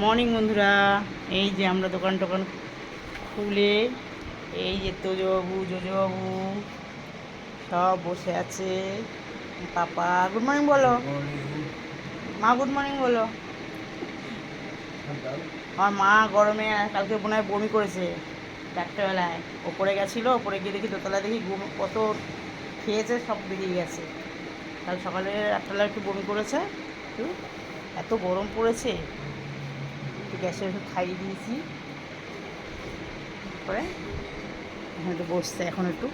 Morning বন্ধুরা। এই যে আমরা দোকান টোকান খুলে এই যে তোজবাবু জোজবাবু সব বসে আছে। পাপা গুড মর্নিং বলো। মা গুড মর্নিং বলো। আমার মা গরমে কালকে মনে হয় বমি করেছে চারটেবেলায়। ওপরে গেছিল ওপরে গিয়ে দেখি দোতলা দেখি ঘুম কত খেয়েছে সব বেরিয়ে গেছে। কাল সকালে আটটাবেলা একটু বমি করেছে। একটু এত গরম পড়েছে। একটু গ্যাসের ওষুধ খাইয়ে দিয়েছি। তারপরে এখন একটু বসছে, এখন একটু।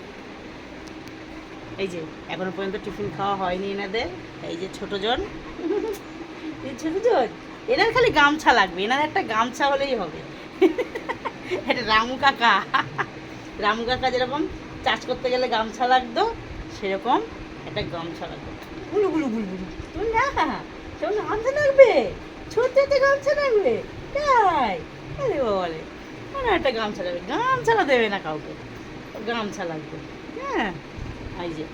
এই যে, এখনও পর্যন্ত টিফিন খাওয়া হয়নি এনাদের, এই যে ছোটো জন। এই ছোটো জন। এনার খালি গামছা লাগবে, এনার একটা গামছা হলেই হবে। এটা রামু কাকা। রামু কাকা যেরকম চাষ করতে গেলে গামছা লাগতো, সেরকম একটা গামছা লাগতো। গুলু গুলু গুলু গুলু তুমি না তোর গামছা লাগবে। ছোট্ট গামছা লাগবে। তাই আরে বলে মানে একটা গামছা লাগবে গামছাটা দেবে না কাউকে। গামছা লাগবে। হ্যাঁ এই যে।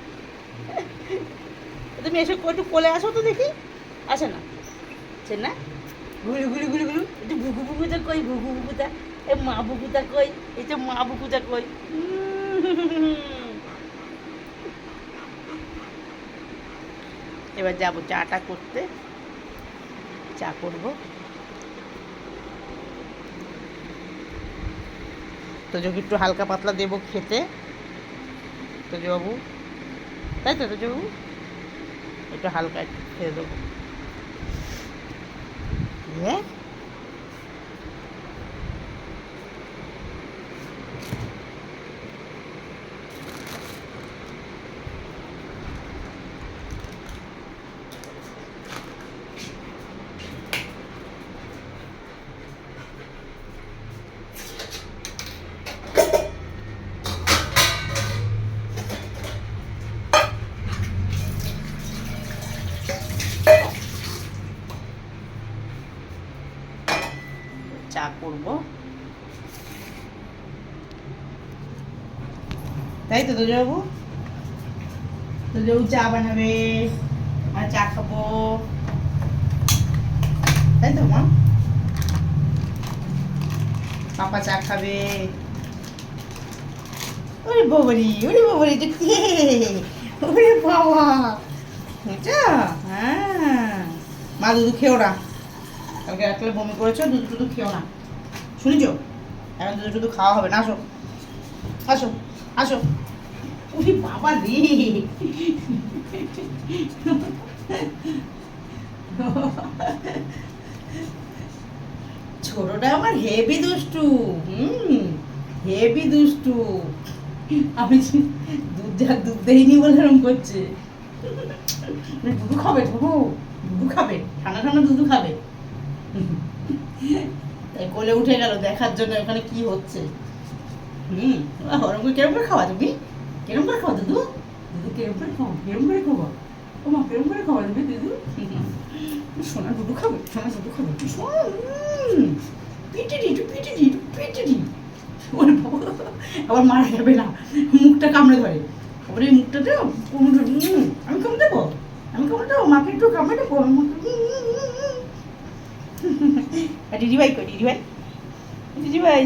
তুমি এসে একটু কোলে আসো তো দেখি। আসে না। আছে না? গুলু গুলু গুলু গুলু। একটু বুকু বুকুটা কই বুকু বুকুটা এ মা বুকুটা কই, এই যে মা বুকুটা কই। এবার যাব চাটা করতে। চা করব। তো যোগী একটু হালকা পাতলা দেবো খেতে। তোজবাবু। তাই তো তোজবাবু? একটু হালকা খেয়ে দেবো। হ্যাঁ? চা করব। তাই তো তোজবাবু তোজবাবু চা বানাবে, আর চা খাব। তাই তো, মা? পাপা চা খাবে। ওরে বাবারি ওরে বাবারি এটা কে? ওরে বাবা হ্যাঁ। মা, দুধ খেও না? কালকে রাত্রে বমি করেছ, দুধ টুধু খেও না। শুনেছ? এখন দুধ টুধু খাওয়া হবে না, আসো। আসো আসো। উনি বাবা রে। ছোটটা আমার হেভি দুষ্টু, হুম, হেভি দুষ্টু। আমি দুধ যা দুধ দেইনি বলে এরকম করছে। দুধু খাবে দুধু দুধু খাবে, ঠান্ডা ঠান্ডা দুধু খাবে। তাই কোলে উঠে গেল দেখার জন্য ওখানে কি হচ্ছে? হুম ওরকম করে কেরম করে খাওয়া তুমি? কেরম করে খাওয়া দুধু দুধু কেরম করে খাওয়া? কেরম করে খাওয়া? ও মা কেরম করে খাওয়া তুমি দুধু সোনা দুধু খাবে সোনা দুধু খাবে। সোনা উম, পিটে দি একটু পিটে দি একটু পিটে দি। ওরে বাবা, আবার মারা যাবে না মুখটা কামড়ে ধরে। আবার এই মুখটাতে কামড়ে ধরে, আমি কামড়ে দেবো? আমি কামড়ে দেবো? মাকে একটু কামড়ে দেবো? আমার দিদি ভাই কই? দিদি ভাই ভাই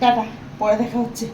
টাটা পরে দেখা হচ্ছে।